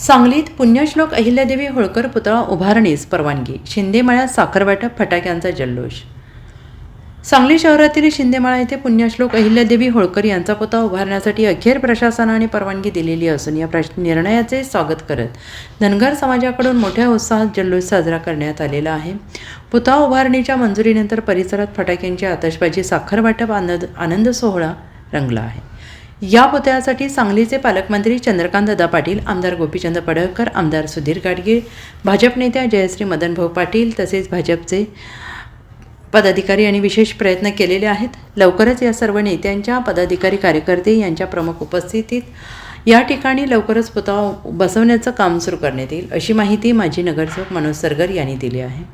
सांगलीत पुण्यश्लोक अहिल्यादेवी होळकर पुतळा उभारणीस परवानगी. शिंदेमळ्यात साखरवाटप फटाक्यांचा जल्लोष. सांगली शहरातील शिंदेमाळा येथे पुण्यश्लोक अहिल्यादेवी होळकर यांचा पुतळा उभारण्यासाठी अखेर प्रशासनाने परवानगी दिलेली असून या प्रश निर्णयाचे स्वागत करत धनगर समाजाकडून मोठ्या उत्साहात जल्लोष साजरा करण्यात आलेला आहे. पुतळा उभारणीच्या मंजुरीनंतर परिसरात फटाक्यांची आतषबाजी साखर वाटप आनंद आनंद सोहळा रंगला आहे. या पुतळ्यासाठी सांगलीचे पालकमंत्री चंद्रकांतदादा पाटील आमदार गोपीचंद पडळकर आमदार सुधीर गाडगीळ भाजप नेत्या जयश्री मदनभाऊ पाटील तसेच भाजपचे पदाधिकारी आणि विशेष प्रयत्न केलेले आहेत. लवकरच या सर्व नेत्यांच्या पदाधिकारी कार्यकर्ते यांच्या प्रमुख उपस्थितीत या ठिकाणी लवकरच पुतळा बसवण्याचं काम सुरू करण्यात येईल अशी माहिती माजी नगरसेवक मनोज सरगर यांनी दिली आहे.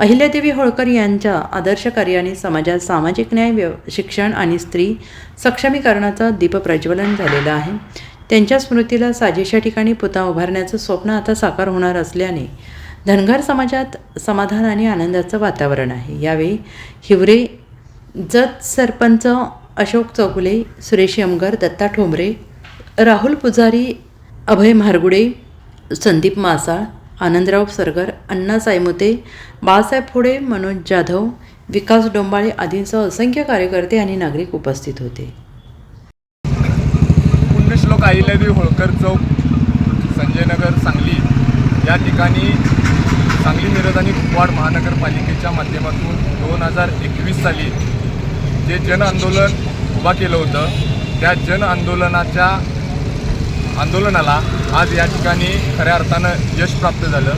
अहिल्यादेवी होळकर यांच्या आदर्श कार्याने समाजात सामाजिक न्याय व्यव शिक्षण आणि स्त्री सक्षमीकरणाचं दीपप्रज्वलन झालेलं आहे. त्यांच्या स्मृतीला साजेशा ठिकाणी पुता उभारण्याचं स्वप्न आता साकार होणार असल्याने धनगर समाजात समाधान आणि आनंदाचं वातावरण आहे. यावेळी हिवरे जत सरपंच अशोक चौगुले सुरेश यमगर दत्ता ठोंबरे राहुल पुजारी अभय म्हारगुडे संदीप मासाळ आनंदराव सरगर अण्णा सायमुते बाळासाहेब फुडे मनोज जाधव विकास डोंबाळे आदींसह असंख्य कार्यकर्ते आणि नागरिक उपस्थित होते. पुण्यश्लोक आईलवी होळकर चौक संजयनगर सांगली. या ठिकाणी सांगली मिरज आणि कुपवाड महानगरपालिकेच्या माध्यमातून दोन हजार एकवीस साली जे जन आंदोलन उभा केलं होतं त्या जन आंदोलनाच्या आंदोलनाला आज या ठिकाणी खऱ्या अर्थानं यश प्राप्त झालं.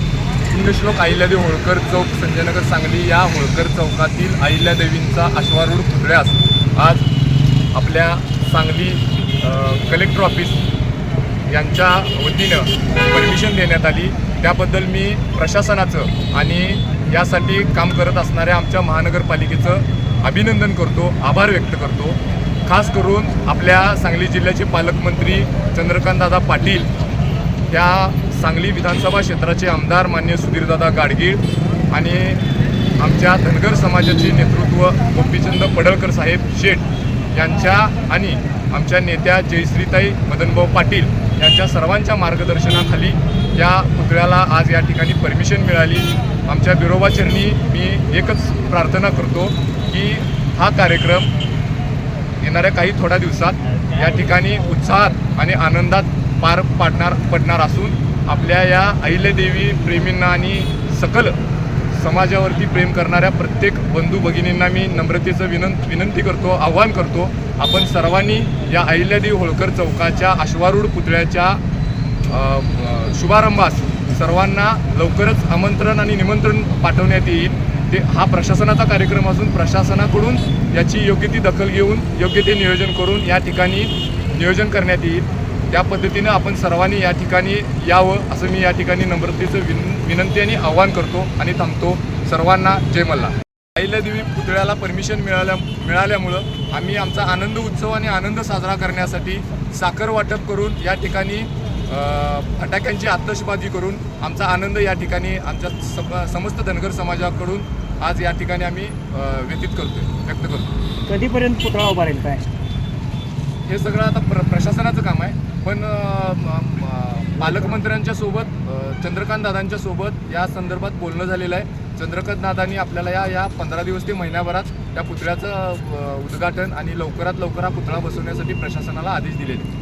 पुण्यश्लोक अहिल्यादेवी होळकर चौक संजयनगर सांगली या होळकर चौकातील अहिल्यादेवींचा अश्वारूढ पुतळ्यास आज आपल्या सांगली कलेक्टर ऑफिस यांच्या वतीनं परमिशन देण्यात आली. त्याबद्दल मी प्रशासनाचं आणि यासाठी काम करत असणाऱ्या आमच्या महानगरपालिकेचं अभिनंदन करतो आभार व्यक्त करतो. खास करून आपल्या सांगली जिल्ह्याचे पालकमंत्री चंद्रकांतदादा पाटील त्या सांगली विधानसभा क्षेत्राचे आमदार मान्य सुधीरदादा गाडगीळ आणि आमच्या धनगर समाजाचे नेतृत्व गोपीचंद पडळकर साहेब शेठ यांच्या आणि आमच्या नेत्या जयश्रीताई मदनभाऊ पाटील यांच्या सर्वांच्या मार्गदर्शनाखाली या पुतळ्याला आज या ठिकाणी परमिशन मिळाली. आमच्या बिरोबाचरणी मी एकच प्रार्थना करतो की हा कार्यक्रम येणाऱ्या काही थोड्या दिवसात या ठिकाणी उत्साहात आणि आनंदात पार पाडणार पडणार असून आपल्या या अहिल्यादेवी प्रेमींना आणि सकल समाजावरती प्रेम करणाऱ्या प्रत्येक बंधू भगिनींना मी नम्रतेचं विनं विनंती करतो आव्हान करतो आपण सर्वांनी या अहिल्यादेवी होळकर चौकाच्या अश्वारूढ पुतळ्याच्या शुभारंभास सर्वांना लवकरच आमंत्रण आणि निमंत्रण पाठवण्यात येईल. ते हा प्रशासनाचा कार्यक्रम असून प्रशासनाकडून याची योग्य ती दखल घेऊन योग्य ते नियोजन करून या ठिकाणी नियोजन करण्यात येईल. त्या पद्धतीनं आपण सर्वांनी या ठिकाणी यावं असं मी या ठिकाणी नम्रतेचं विन विनंती आणि आव्हान करतो आणि थांबतो. सर्वांना जय मल्ला अहिल्यादेवी पुतळ्याला परमिशन मिळाल्या मिळाल्यामुळं आम्ही आमचा आनंद उत्सव आणि आनंद साजरा करण्यासाठी साखर वाटप करून या ठिकाणी फटाक्यांची आतषबाजी करून आमचा आनंद या ठिकाणी आमच्या सम समस्त धनगर समाजाकडून आज या ठिकाणी आम्ही व्यतीत करतो व्यक्त करतो कधीपर्यंत पुतळा उभा राहील काय? हे सगळं आता प्र प्रशासनाचं काम आहे. पण पालकमंत्र्यांच्या सोबत चंद्रकांत दादांच्या सोबत या संदर्भात बोलणं झालेलं आहे. चंद्रकांत दादांनी आपल्याला या या पंधरा दिवस ते महिन्याभरात त्या पुतळ्याचं उद्घाटन आणि लवकरात लवकर हा पुतळा बसवण्यासाठी प्रशासनाला आदेश दिलेले. आहेत.